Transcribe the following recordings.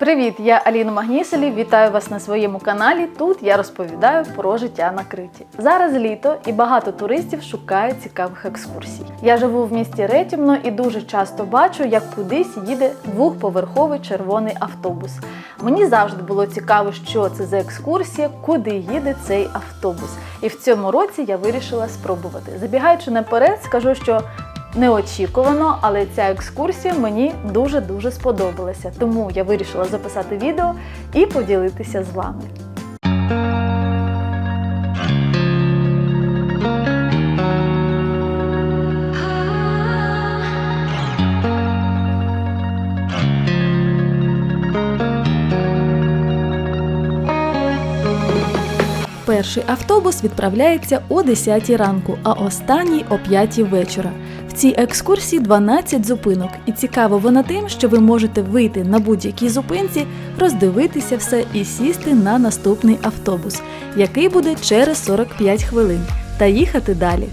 Привіт, я Аліна Магніселі. Вітаю вас на своєму каналі. Тут я розповідаю про життя на Криті. Зараз літо і багато туристів шукають цікавих екскурсій. Я живу в місті Ретімно і дуже часто бачу, як кудись їде двохповерховий червоний автобус. Мені завжди було цікаво, що це за екскурсія, куди їде цей автобус. І в цьому році я вирішила спробувати. Забігаючи наперед, скажу, що Неочікувано, але ця екскурсія мені дуже-дуже сподобалася. Тому я вирішила записати відео і поділитися з вами. Перший автобус відправляється о 10 ранку, а останній о 5 вечора. Цій екскурсії 12 зупинок, і цікаво вона тим, що ви можете вийти на будь-якій зупинці, роздивитися все і сісти на наступний автобус, який буде через 45 хвилин, та їхати далі.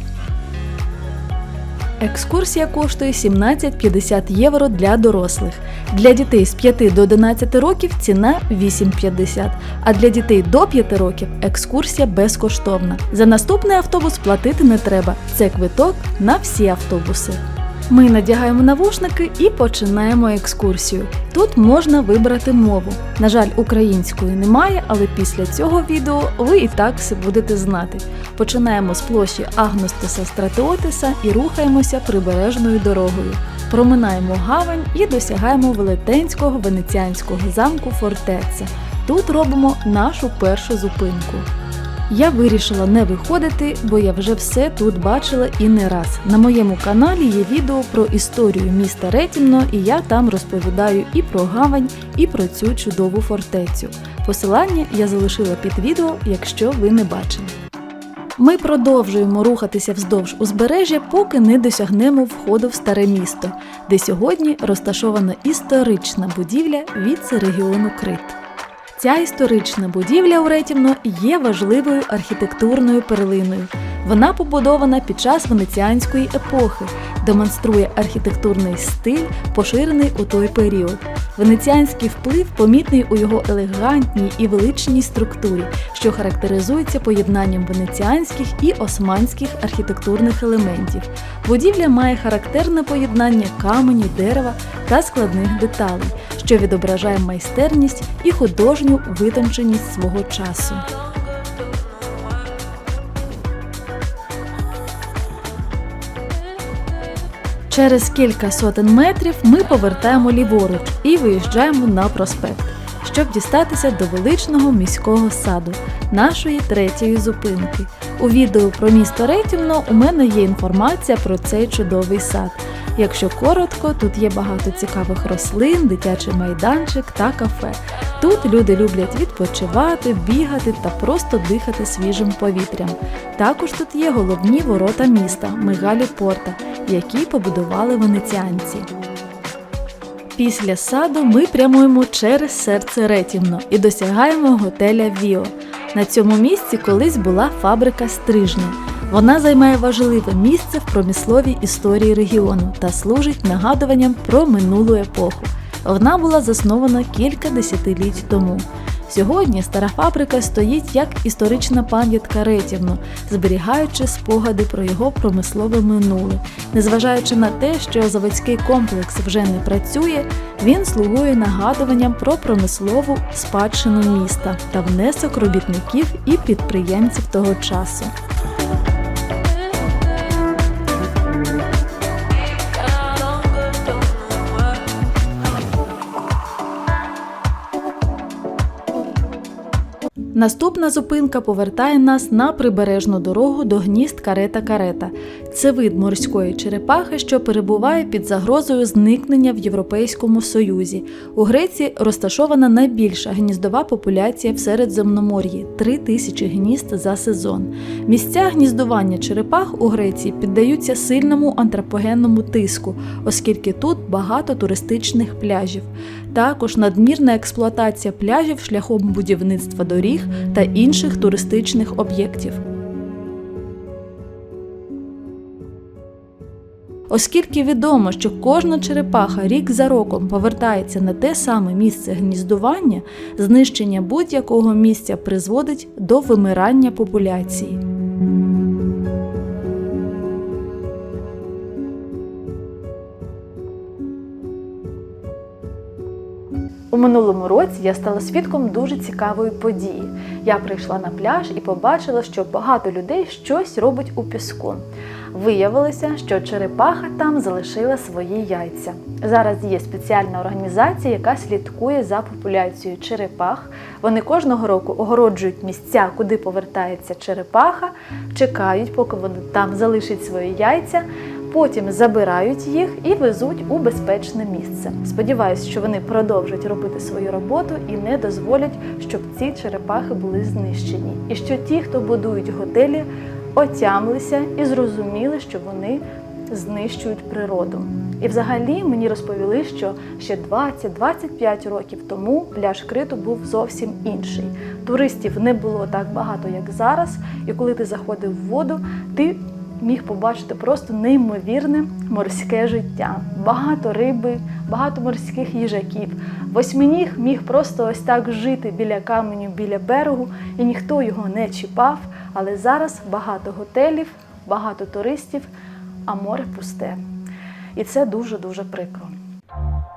Екскурсія коштує 17,50 євро для дорослих. Для дітей з 5 до 11 років ціна 8,50, а для дітей до 5 років екскурсія безкоштовна. За наступний автобус платити не треба. Це квиток на всі автобуси. Ми надягаємо навушники і починаємо екскурсію. Тут можна вибрати мову. На жаль, української немає, але після цього відео ви і так все будете знати. Починаємо з площі Агностеса Стратеотиса і рухаємося прибережною дорогою. Проминаємо гавань і досягаємо велетенського венеціанського замку Фортеця. Тут робимо нашу першу зупинку. Я вирішила не виходити, бо я вже все тут бачила і не раз. На моєму каналі є відео про історію міста Ретімно, і я там розповідаю і про гавань, і про цю чудову фортецю. Посилання я залишила під відео, якщо ви не бачили. Ми продовжуємо рухатися вздовж узбережжя, поки не досягнемо входу в старе місто, де сьогодні розташована історична будівля віце-регіону Крит. Ця історична будівля у Ретівно є важливою архітектурною перлиною. Вона побудована під час венеціанської епохи, демонструє архітектурний стиль, поширений у той період. Венеціанський вплив помітний у його елегантній і величній структурі, що характеризується поєднанням венеціанських і османських архітектурних елементів. Будівля має характерне поєднання каменю, дерева та складних деталей, що відображає майстерність і художню витонченість свого часу. Через кілька сотень метрів ми повертаємо ліворуч і виїжджаємо на проспект, щоб дістатися до величного міського саду, нашої третьої зупинки. У відео про місто Ретімно у мене є інформація про цей чудовий сад. Якщо коротко, тут є багато цікавих рослин, дитячий майданчик та кафе. Тут люди люблять відпочивати, бігати та просто дихати свіжим повітрям. Також тут є головні ворота міста Мегалі Порта, які побудували венеціанці. Після саду ми прямуємо через серце Ретівно і досягаємо готеля Віо. На цьому місці колись була фабрика стрижня. Вона займає важливе місце в промисловій історії регіону та служить нагадуванням про минулу епоху. Вона була заснована кілька десятиліть тому. Сьогодні стара фабрика стоїть як історична пам'ятка Ретівно, зберігаючи спогади про його промислове минуле. Незважаючи на те, що заводський комплекс вже не працює, він слугує нагадуванням про промислову спадщину міста та внесок робітників і підприємців того часу. Наступна зупинка повертає нас на прибережну дорогу до гнізд карета-карета. Це вид морської черепахи, що перебуває під загрозою зникнення в Європейському Союзі. У Греції розташована найбільша гніздова популяція в Середземномор'ї 3 тисячі гнізд за сезон. Місця гніздування черепах у Греції піддаються сильному антропогенному тиску, оскільки тут багато туристичних пляжів. Також надмірна експлуатація пляжів шляхом будівництва доріг та інших туристичних об'єктів. Оскільки відомо, що кожна черепаха рік за роком повертається на те саме місце гніздування, знищення будь-якого місця призводить до вимирання популяції. Минулому році я стала свідком дуже цікавої події. Я прийшла на пляж і побачила, що багато людей щось робить у піску. Виявилося, що черепаха там залишила свої яйця. Зараз є спеціальна організація, яка слідкує за популяцією черепах. Вони кожного року огороджують місця, куди повертається черепаха, чекають, поки вони там залишать свої яйця. Потім забирають їх і везуть у безпечне місце. Сподіваюсь, що вони продовжать робити свою роботу і не дозволять, щоб ці черепахи були знищені. І що ті, хто будують готелі, отямилися і зрозуміли, що вони знищують природу. І взагалі мені розповіли, що ще 20-25 років тому пляж Криту був зовсім інший. Туристів не було так багато, як зараз. І коли ти заходив в воду, ти міг побачити просто неймовірне морське життя. Багато риби, багато морських їжаків. Восьминіг міг просто ось так жити біля каменю, біля берегу, і ніхто його не чіпав. Але зараз багато готелів, багато туристів, а море пусте. І це дуже-дуже прикро.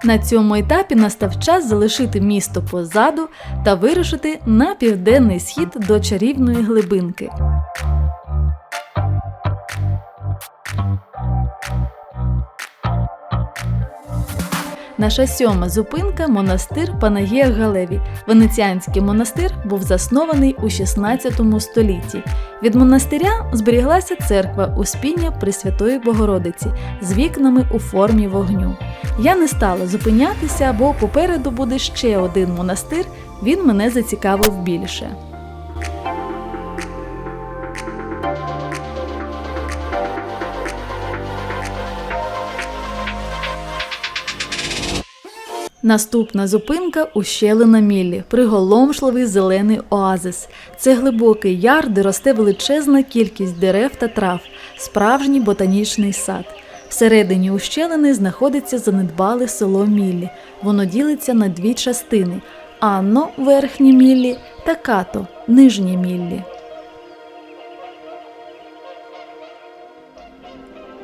На цьому етапі настав час залишити місто позаду та вирушити на південний схід до чарівної глибинки. Наша сьома зупинка монастир Панагія Галеві. Венеціанський монастир був заснований у 16 столітті. Від монастиря зберіглася церква Успіння Пресвятої Богородиці з вікнами у формі вогню. Я не стала зупинятися, бо попереду буде ще один монастир. Він мене зацікавив більше. Наступна зупинка ущелина Міллі, приголомшливий зелений оазис. Це глибокий яр, де росте величезна кількість дерев та трав, справжній ботанічний сад. Всередині ущелини знаходиться занедбале село Міллі. Воно ділиться на дві частини: Анно верхні Міллі та Като нижні Міллі.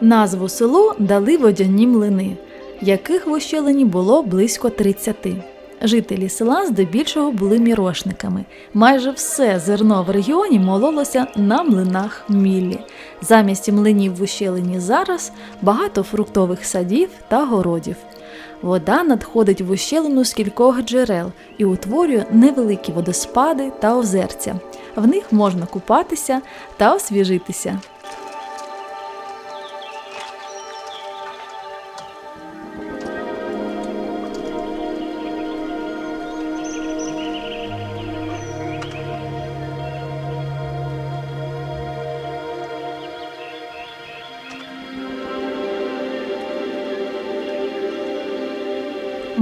Назву селу дали водяні млини яких в ущелині було близько 30. Жителі села здебільшого були мірошниками. Майже все зерно в регіоні мололося на млинах міллі. Замість млинів в ущелині зараз багато фруктових садів та городів. Вода надходить в ущелину з кількох джерел і утворює невеликі водоспади та озерця. В них можна купатися та освіжитися.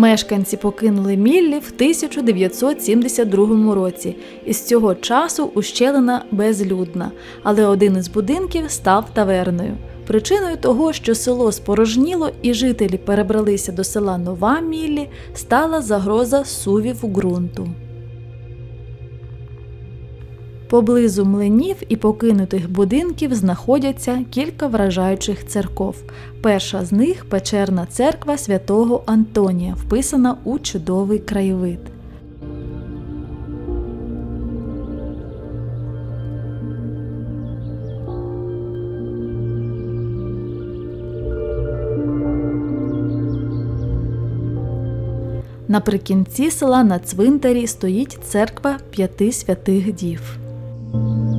Мешканці покинули Міллі в 1972 році, і з цього часу ущелина безлюдна, але один із будинків став таверною. Причиною того, що село спорожніло і жителі перебралися до села Нова Міллі, стала загроза сувів ґрунту. Поблизу млинів і покинутих будинків знаходяться кілька вражаючих церков. Перша з них печерна церква святого Антонія, вписана у чудовий краєвид. Наприкінці села на цвинтарі стоїть церква п'яти святих дів. Amen.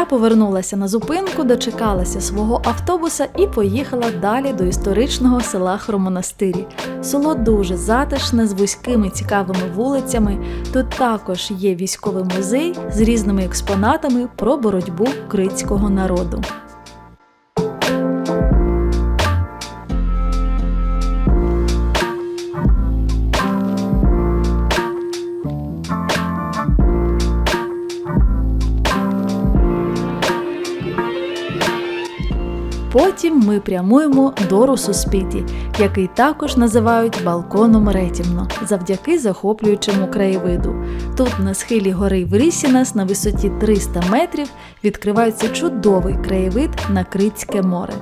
Я повернулася на зупинку, дочекалася свого автобуса і поїхала далі до історичного села Хромонастирі. Село дуже затишне, з вузькими цікавими вулицями. Тут також є військовий музей з різними експонатами про боротьбу критського народу. Потім ми прямуємо до Русуспіті, який також називають балконом Ретімно, завдяки захоплюючому краєвиду. Тут на схилі гори Врісінас на висоті 300 метрів відкривається чудовий краєвид на Критське море.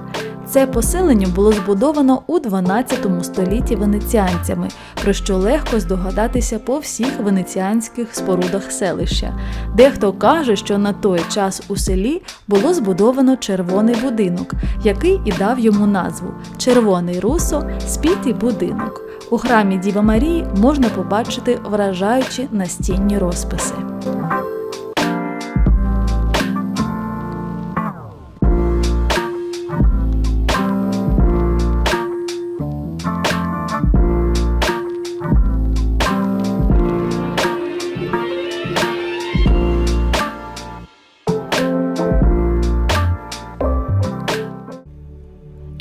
Це поселення було збудовано у 12 столітті венеціанцями, про що легко здогадатися по всіх венеціанських спорудах селища. Дехто каже, що на той час у селі було збудовано червоний будинок, який і дав йому назву Червоний русо спітий будинок. У храмі Діва Марії можна побачити вражаючі настінні розписи.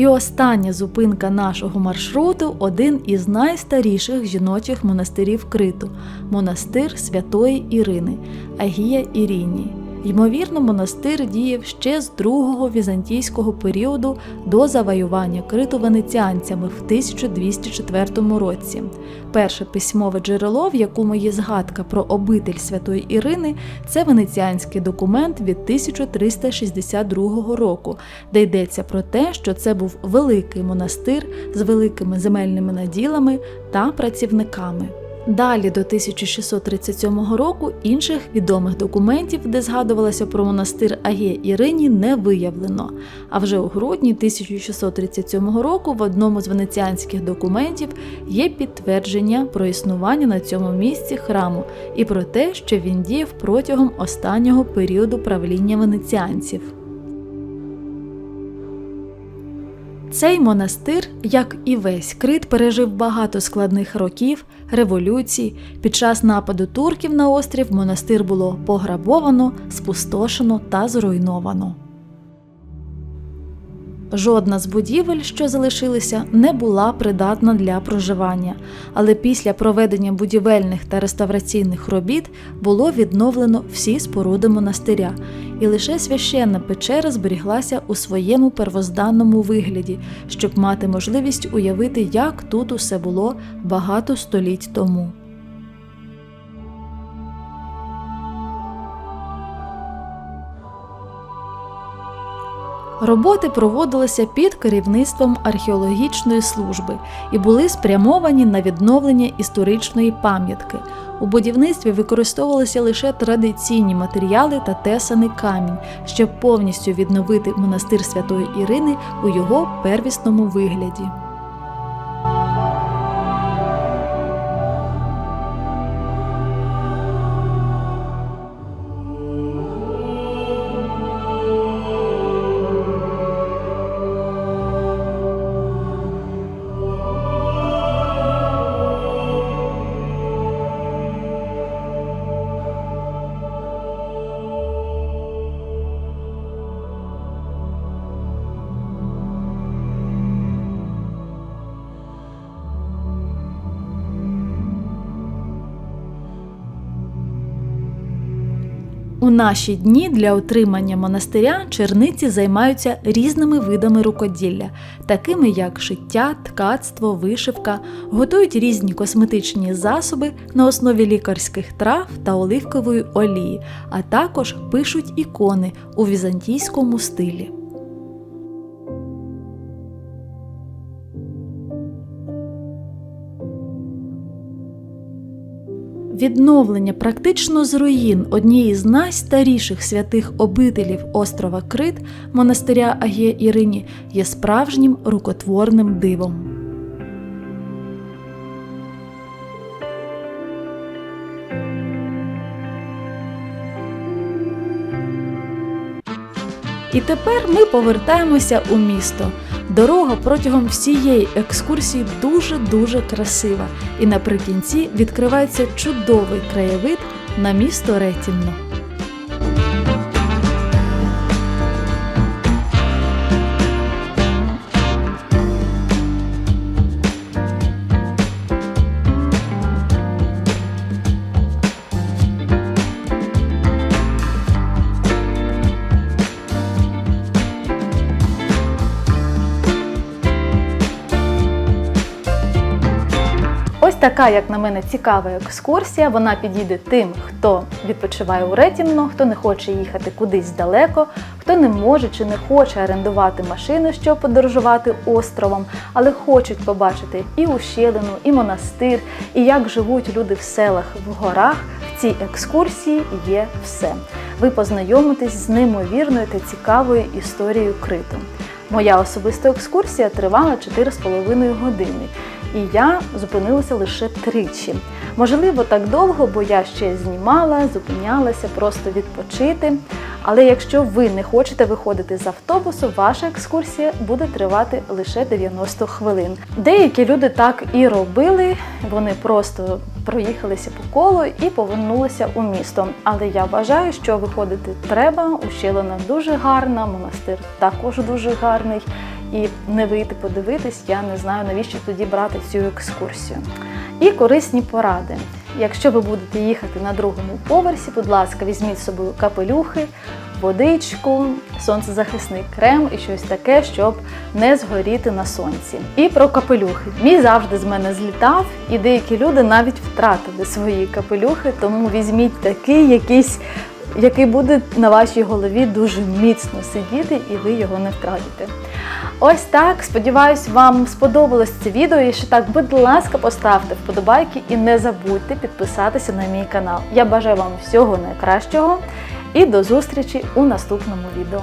Остання зупинка нашого маршруту один із найстаріших жіночих монастирів Криту монастир Святої Ірини Агія Ірінії. Ймовірно, монастир діяв ще з другого візантійського періоду до завоювання Криту венеціанцями в 1204 році. Перше письмове джерело, в якому є згадка про обитель Святої Ірини, це венеціанський документ від 1362 року, де йдеться про те, що це був великий монастир з великими земельними наділами та працівниками. Далі до 1637 року інших відомих документів, де згадувалося про монастир Агія Ірині, не виявлено. А вже у грудні 1637 року в одному з венеціанських документів є підтвердження про існування на цьому місці храму і про те, що він діяв протягом останнього періоду правління венеціанців. Цей монастир, як і весь Крит, пережив багато складних років, революцій. Під час нападу турків на острів монастир було пограбовано, спустошено та зруйновано. Жодна з будівель, що залишилися, не була придатна для проживання, але після проведення будівельних та реставраційних робіт було відновлено всі споруди монастиря, і лише священна печера зберіглася у своєму первозданному вигляді, щоб мати можливість уявити, як тут усе було багато століть тому. Роботи проводилися під керівництвом археологічної служби і були спрямовані на відновлення історичної пам'ятки. У будівництві використовувалися лише традиційні матеріали та тесаний камінь, щоб повністю відновити монастир Святої Ірини у його первісному вигляді. У наші дні для утримання монастиря черниці займаються різними видами рукоділля, такими як шиття, ткацтво, вишивка, готують різні косметичні засоби на основі лікарських трав та оливкової олії, а також пишуть ікони у візантійському стилі. Відновлення практично з руїн однієї з найстаріших святих обителів острова Крит монастиря Агія Ірині є справжнім рукотворним дивом. І тепер ми повертаємося у місто. Дорога протягом всієї екскурсії дуже-дуже красива, і наприкінці відкривається чудовий краєвид на місто Ретімно. Така, як на мене, цікава екскурсія. Вона підійде тим, хто відпочиває у Ретімно, хто не хоче їхати кудись далеко, хто не може чи не хоче орендувати машину, щоб подорожувати островом, але хочуть побачити і ущелину, і монастир, і як живуть люди в селах, в горах. В цій екскурсії є все. Ви познайомитесь з неймовірною та цікавою історією Криту. Моя особиста екскурсія тривала 4,5 години, і я зупинилася лише тричі. Можливо, так довго, бо я ще знімала, зупинялася просто відпочити. Але якщо ви не хочете виходити з автобусу, ваша екскурсія буде тривати лише 90 хвилин. Деякі люди так і робили, вони просто проїхалися по колу і повернулися у місто. Але я вважаю, що виходити треба. Ущелина дуже гарна, монастир також дуже гарний. І не вийти подивитись, я не знаю, навіщо тоді брати цю екскурсію. І корисні поради. Якщо ви будете їхати на другому поверсі, будь ласка, візьміть з собою капелюхи, водичку, сонцезахисний крем і щось таке, щоб не згоріти на сонці. І про капелюхи. Мій завжди з мене злітав, і деякі люди навіть втратили свої капелюхи, тому візьміть такий якийсь. Який буде на вашій голові дуже міцно сидіти, і ви його не втратите. Ось так. Сподіваюсь, вам сподобалось це відео. І ще так, будь ласка, поставте вподобайки і не забудьте підписатися на мій канал. Я бажаю вам всього найкращого і до зустрічі у наступному відео.